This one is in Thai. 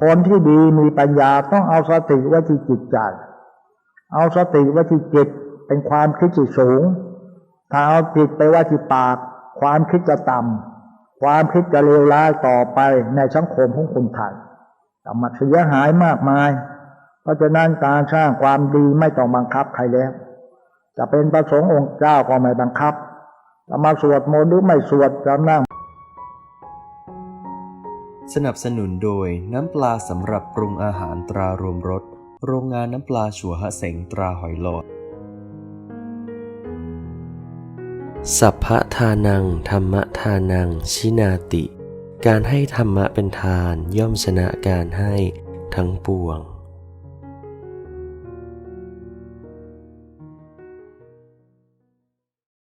คนที่ดีมีปัญญาต้องเอาสติไว้ที่จิตใจ เอาสติไว้ที่จิตเป็นความคิดที่สูง ถ้าเอาจิตไปไว้ที่ปาก ความคิดจะต่ำความคิดจะเลวร้ายต่อไปในสังคมของคนไทยจะมาเสียหายมากมาย เพราะฉะนั้นการสร้างความดีไม่ต้องบังคับใครแล้ว จะเป็นประสงค์องค์เจ้าก็ไม่บังคับจะมาสวดมนต์หรือไม่สวดจะนั่ง สนับสนุนโดยน้ำปลาสำหรับปรุงอาหารตรารวมรส โรงงานน้ำปลาชัวฮะเสงตราหอยหลอด สัพพะทานัง ธรรมทานัง ชินาติ การให้ธรรมะเป็นทานย่อมชนะการให้ทั้งปวง